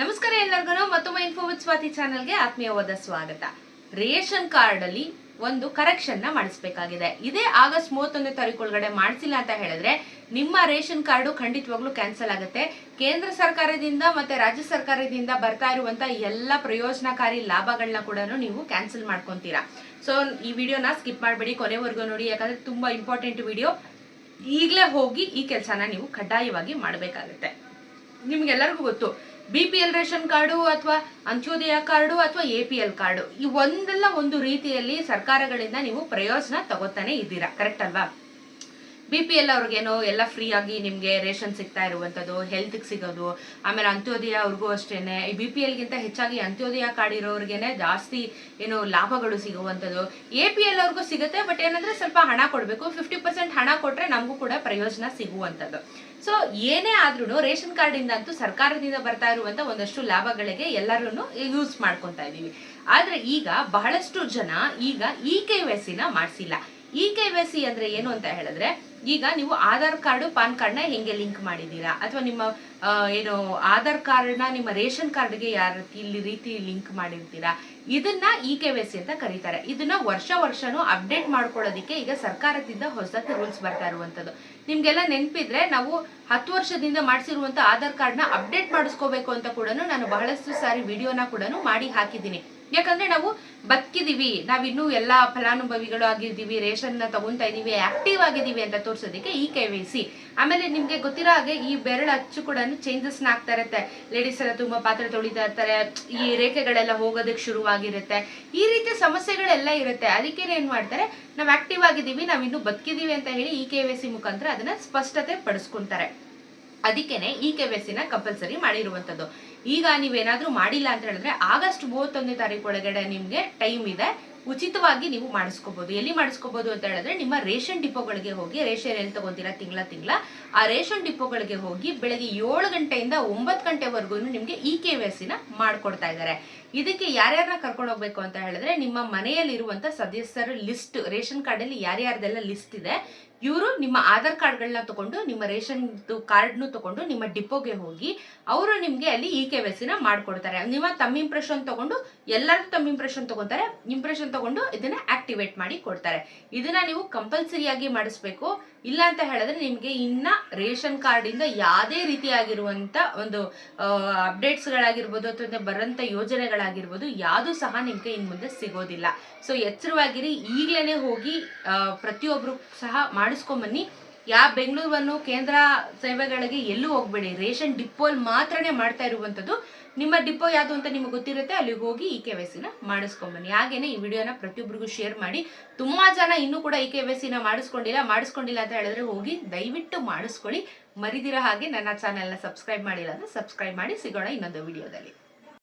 ನಮಸ್ಕಾರ ಎಲ್ಲರಿಗೂ ಮತ್ತೊಮ್ಮೆ ಇನ್ಫೋ ವಿತ್ ಸ್ವಾತಿ ಚಾನಲ್ಗೆ ಆತ್ಮೀಯವಾದ ಸ್ವಾಗತ. ರೇಷನ್ ಕಾರ್ಡ್ ಅಲ್ಲಿ ಒಂದು ಕರೆಕ್ಷನ್ನ ಮಾಡಿಸ್ಬೇಕಾಗಿದೆ. ಇದೇ ಆಗಸ್ಟ್ ಮೂವತ್ತೊಂದನೇ ತಾರೀಕು ಒಳಗಡೆ ಮಾಡಿಸಿಲ್ಲ ಅಂತ ಹೇಳಿದ್ರೆ ನಿಮ್ಮ ರೇಷನ್ ಕಾರ್ಡು ಖಂಡಿತವಾಗ್ಲೂ ಕ್ಯಾನ್ಸಲ್ ಆಗುತ್ತೆ. ಕೇಂದ್ರ ಸರ್ಕಾರದಿಂದ ಮತ್ತೆ ರಾಜ್ಯ ಸರ್ಕಾರದಿಂದ ಬರ್ತಾ ಇರುವಂತ ಎಲ್ಲ ಪ್ರಯೋಜನಕಾರಿ ಲಾಭಗಳನ್ನ ಕೂಡ ನೀವು ಕ್ಯಾನ್ಸಲ್ ಮಾಡ್ಕೊಂತೀರಾ. ಸೊ ಈ ವಿಡಿಯೋನ ಸ್ಕಿಪ್ ಮಾಡಬೇಡಿ, ಕೊನೆವರೆಗೂ ನೋಡಿ, ಯಾಕಂದ್ರೆ ತುಂಬಾ ಇಂಪಾರ್ಟೆಂಟ್ ವಿಡಿಯೋ. ಈಗಲೇ ಹೋಗಿ ಈ ಕೆಲಸನ ನೀವು ಕಡ್ಡಾಯವಾಗಿ ಮಾಡಬೇಕಾಗುತ್ತೆ. ನಿಮ್ಗೆಲ್ಲರಿಗೂ ಗೊತ್ತು B P L ration card ಅಥವಾ ಅಂತ್ಯೋದಯ ಕಾರ್ಡು ಅಥವಾ ಎ ಪಿ ಎಲ್ ಕಾರ್ಡು ಈ ಒಂದಲ್ಲ ಒಂದು ರೀತಿಯಲ್ಲಿ ಸರ್ಕಾರಗಳಿಂದ ನೀವು ಪ್ರಯೋಜನ ತಗೋತಾನೆ ಇದ್ದೀರಾ ಕರೆಕ್ಟ್ ಅಲ್ವಾ? ಬಿ ಪಿ ಎಲ್ ಅವ್ರಿಗೇನೋ ಎಲ್ಲ ಫ್ರೀ ಆಗಿ ನಿಮಗೆ ರೇಷನ್ ಸಿಗ್ತಾ ಇರುವಂಥದ್ದು ಹೆಲ್ತ್ಗೆ ಸಿಗೋದು, ಆಮೇಲೆ ಅಂತ್ಯೋದಯ ಅವ್ರಿಗೂ ಅಷ್ಟೇ ಬಿ ಪಿ ಎಲ್ಗಿಂತ ಹೆಚ್ಚಾಗಿ ಅಂತ್ಯೋದಯ ಕಾರ್ಡ್ ಇರೋರಿಗೇನೆ ಜಾಸ್ತಿ ಏನು ಲಾಭಗಳು ಸಿಗುವಂಥದ್ದು ಎ ಪಿ ಎಲ್ ಅವ್ರಿಗೂ ಸಿಗುತ್ತೆ ಬಟ್ ಏನಂದ್ರೆ ಸ್ವಲ್ಪ ಹಣ ಕೊಡಬೇಕು. ಫಿಫ್ಟಿ ಪರ್ಸೆಂಟ್ ಹಣ ಕೊಟ್ಟರೆ ನಮಗೂ ಕೂಡ ಪ್ರಯೋಜನ ಸಿಗುವಂಥದ್ದು ಸೊ ಏನೇ ಆದ್ರೂ ರೇಷನ್ ಕಾರ್ಡ್ ಇಂದ ಅಂತೂ ಸರ್ಕಾರದಿಂದ ಬರ್ತಾ ಇರುವಂತ ಒಂದಷ್ಟು ಲಾಭಗಳಿಗೆ ಎಲ್ಲರೂ ಯೂಸ್ ಮಾಡ್ಕೊತಾ ಇದ್ದೀವಿ. ಆದ್ರೆ ಈಗ ಬಹಳಷ್ಟು ಜನ ಈಗ ಇ ಕೆ ವೈ ಸಿನ ಮಾಡಿಸಿಲ್ಲ. ಇ ಕೆ ವೈ ಸಿ ಅಂದ್ರೆ ಏನು ಅಂತ ಹೇಳಿದ್ರೆ, ಈಗ ನೀವು ಆಧಾರ್ ಕಾರ್ಡ್, ಪಾನ್ ಕಾರ್ಡ್ನ ಹೆಂಗೆ ಲಿಂಕ್ ಮಾಡಿದ್ದೀರಾ? ಅಥವಾ ನಿಮ್ಮ ಏನು ಆಧಾರ್ ಕಾರ್ಡ್ನ ನಿಮ್ಮ ರೇಷನ್ ಕಾರ್ಡ್ಗೆ ಯಾವ ಇಲ್ಲಿ ರೀತಿ ಲಿಂಕ್ ಮಾಡಿರ್ತೀರಾ? ಇದನ್ನ ಇ ಕೆ ವೈ ಸಿ ಅಂತ ಕರೀತಾರೆ. ಇದನ್ನ ವರ್ಷ ವರ್ಷನೂ ಅಪ್ಡೇಟ್ ಮಾಡ್ಕೊಳ್ಳೋದಿಕ್ಕೆ ಈಗ ಸರ್ಕಾರದಿಂದ ಹೊಸದಾಗಿ ರೂಲ್ಸ್ ಬರ್ತಾ ಇರುವಂತದ್ದು ನಿಮ್ಗೆಲ್ಲ ನೆನಪಿದ್ರೆ ನಾವು ಹತ್ತು ವರ್ಷದಿಂದ ಮಾಡಿಸಿರುವಂತ ಆಧಾರ್ ಕಾರ್ಡ್ನ ಅಪ್ಡೇಟ್ ಮಾಡಿಸ್ಕೋಬೇಕು ಅಂತ ಕೂಡ ನಾನು ಬಹಳಷ್ಟು ಸಾರಿ ವಿಡಿಯೋನ ಕೂಡ ಮಾಡಿ ಹಾಕಿದ್ದೀನಿ. ಯಾಕಂದ್ರೆ ನಾವು ಬದುಕಿದೀವಿ ನಾವಿನ್ನೂ ಎಲ್ಲಾ ಫಲಾನುಭವಿಗಳು ಆಗಿದ್ದೀವಿ ರೇಷನ್ನ ತಗೊಂತಾ ಇದೀವಿ, ಆಕ್ಟಿವ್ ಆಗಿದ್ದೀವಿ ಅಂತ ತೋರಿಸೋದಕ್ಕೆ ಈ ಕೆ ವೈ ಸಿ. ಆಮೇಲೆ ನಿಮ್ಗೆ ಗೊತ್ತಿರೋ ಹಾಗೆ ಈ ಬೆರಳು ಅಚ್ಚು ಕೂಡ ಚೇಂಜಸ್ ಆಗ್ತಾ ಇರುತ್ತೆ. ಲೇಡೀಸ್ ಎಲ್ಲ ತುಂಬಾ ಪಾತ್ರೆ ತೊಳಿತಾ ಇರ್ತಾರೆ, ಈ ರೇಖೆಗಳೆಲ್ಲ ಹೋಗೋದಕ್ಕೆ ಶುರುವಾಗಿರುತ್ತೆ. ಈ ರೀತಿಯ ಸಮಸ್ಯೆಗಳೆಲ್ಲ ಇರುತ್ತೆ. ಅದಕ್ಕೆ ಏನ್ ಮಾಡ್ತಾರೆ, ನಾವು ಆಕ್ಟಿವ್ ಆಗಿದ್ದೀವಿ, ನಾವ್ ಇನ್ನು ಬದುಕಿದೀವಿ ಅಂತ ಹೇಳಿ ಈ ಕೆ ವೈ ಸಿ ಮುಖಾಂತರ ಅದನ್ನ ಸ್ಪಷ್ಟತೆ ಪಡಿಸ್ಕೊಂತಾರೆ. ಅದಕ್ಕೇನೆ ಈ ಕೆ ವೈ ಸಿನ ಕಂಪಲ್ಸರಿ ಮಾಡಿರುವಂಥದ್ದು ಈಗ ನೀವೇನಾದರೂ ಮಾಡಿಲ್ಲ ಅಂತ ಹೇಳಿದ್ರೆ ಆಗಸ್ಟ್ ಮೂವತ್ತೊಂದನೇ ತಾರೀಕು ಒಳಗಡೆ ನಿಮಗೆ ಟೈಮ್ ಇದೆ. ಉಚಿತವಾಗಿ ನೀವು ಮಾಡಿಸ್ಕೋಬಹುದು ಎಲ್ಲಿ ಮಾಡಿಸ್ಕೋಬಹುದು ಅಂತ ಹೇಳಿದ್ರೆ ನಿಮ್ಮ ರೇಷನ್ ಡಿಪೋಗಳಿಗೆ ಹೋಗಿ, ರೇಷನ್ ಎಲ್ಲಿ ತಗೊಂತೀರಾ? ತಿಂಗಳ ತಿಂಗಳ. ಆ ರೇಷನ್ ಡಿಪೋಗಳಿಗೆ ಹೋಗಿ ಬೆಳಗ್ಗೆ ಏಳು ಗಂಟೆಯಿಂದ ಒಂಬತ್ತು ಗಂಟೆವರೆಗೂ ನಿಮಗೆ ಇ ಕೆ ವೈ ಎಸ್ಸಿನ ಮಾಡ್ಕೊಡ್ತಾ ಇದ್ದಾರೆ. ಇದಕ್ಕೆ ಯಾರ್ಯಾರನ್ನ ಕರ್ಕೊಂಡು ಹೋಗ್ಬೇಕು ಅಂತ ಹೇಳಿದ್ರೆ ನಿಮ್ಮ ಮನೆಯಲ್ಲಿರುವಂತ ಸದಸ್ಯರ ಲಿಸ್ಟ್, ರೇಷನ್ ಕಾರ್ಡ್ ಅಲ್ಲಿ ಯಾರ್ಯಾರ್ದೆಲ್ಲ ಲಿಸ್ಟ್ ಇದೆ, ಇವರು ನಿಮ್ಮ ಆಧಾರ್ ಕಾರ್ಡ್ಗಳನ್ನ ತಗೊಂಡು, ನಿಮ್ಮ ರೇಷನ್ ಕಾರ್ಡ್ನು ತಗೊಂಡು ನಿಮ್ಮ ಡಿಪೋಗೆ ಹೋಗಿ ಅವರು ನಿಮಗೆ ಅಲ್ಲಿ ಇ ಕೆ ನ ಮಾಡ್ಕೊಡ್ತಾರೆ. ನಿಮ್ಮ ತಮ್ಮ ಇಂಪ್ರೆಷನ್ ತಗೊಂಡು ಎಲ್ಲರೂ ತಮ್ಮ ಇಂಪ್ರೆಷನ್ ತಗೊಂತಾರೆ. ಇಂಪ್ರೆಷನ್ ತಗೊಂಡು ಇದನ್ನ ಆಕ್ಟಿವೇಟ್ ಮಾಡಿ ಕೊಡ್ತಾರೆ. ಇದನ್ನ ನೀವು ಕಂಪಲ್ಸರಿಯಾಗಿ ಮಾಡಿಸ್ಬೇಕು. ಇಲ್ಲ ಅಂತ ಹೇಳಿದ್ರೆ ನಿಮ್ಗೆ ಇನ್ನ ರೇಷನ್ ಕಾರ್ಡ್ ಇಂದ ಯಾವುದೇ ರೀತಿಯಾಗಿರುವಂತ ಒಂದು ಅಪ್ಡೇಟ್ಸ್ ಗಳಾಗಿರ್ಬೋದು ಅಥವಾ ಬರಂತ ಯೋಜನೆಗಳಾಗಿರ್ಬೋದು ಯಾವುದು ಸಹ ನಿಮ್ಗೆ ಇನ್ ಮುಂದೆ ಸಿಗೋದಿಲ್ಲ. ಸೊ ಎಚ್ಚರವಾಗಿರಿ. ಈಗ್ಲೇನೆ ಹೋಗಿ ಪ್ರತಿಯೊಬ್ರು ಸಹ ಮಾಡಿಸ್ಕೊಂಬನ್ನಿ. ಯಾವ ಬೆಂಗಳೂರನ್ನು ಕೇಂದ್ರ ಸೇವೆಗಳಿಗೆ ಎಲ್ಲೂ ಹೋಗ್ಬೇಡಿ. ರೇಷನ್ ಡಿಪೋಲ್ ಮಾತ್ರನೇ ಮಾಡ್ತಾ ಇರುವಂತದ್ದು ನಿಮ್ಮ ಡಿಪೋ ಯಾವುದು ಅಂತ ನಿಮಗೆ ಗೊತ್ತಿರುತ್ತೆ, ಅಲ್ಲಿಗೆ ಹೋಗಿ ಇ ಕೆ ವೈ ಸಿನ ಮಾಡಿಸ್ಕೊಂಬನ್ನಿ. ಹಾಗೇನೆ ಈ ವಿಡಿಯೋನ ಪ್ರತಿಯೊಬ್ಬರಿಗೂ ಶೇರ್ ಮಾಡಿ. ತುಂಬಾ ಜನ ಇನ್ನೂ ಕೂಡ ಇ ಕೆ ವೈ ಸಿನ ಮಾಡಿಸ್ಕೊಂಡಿಲ್ಲ ಮಾಡಿಸ್ಕೊಂಡಿಲ್ಲ ಅಂತ ಹೇಳಿದ್ರೆ ಹೋಗಿ ದಯವಿಟ್ಟು ಮಾಡಿಸ್ಕೊಳ್ಳಿ. ಮರಿದಿರೋ ಹಾಗೆ ನನ್ನ ಚಾನೆಲ್ನ ಸಬ್ಸ್ಕ್ರೈಬ್ ಮಾಡಿಲ್ಲ ಅಂದ್ರೆ ಸಬ್ಸ್ಕ್ರೈಬ್ ಮಾಡಿ. ಸಿಗೋಣ ಇನ್ನೊಂದು ವಿಡಿಯೋದಲ್ಲಿ.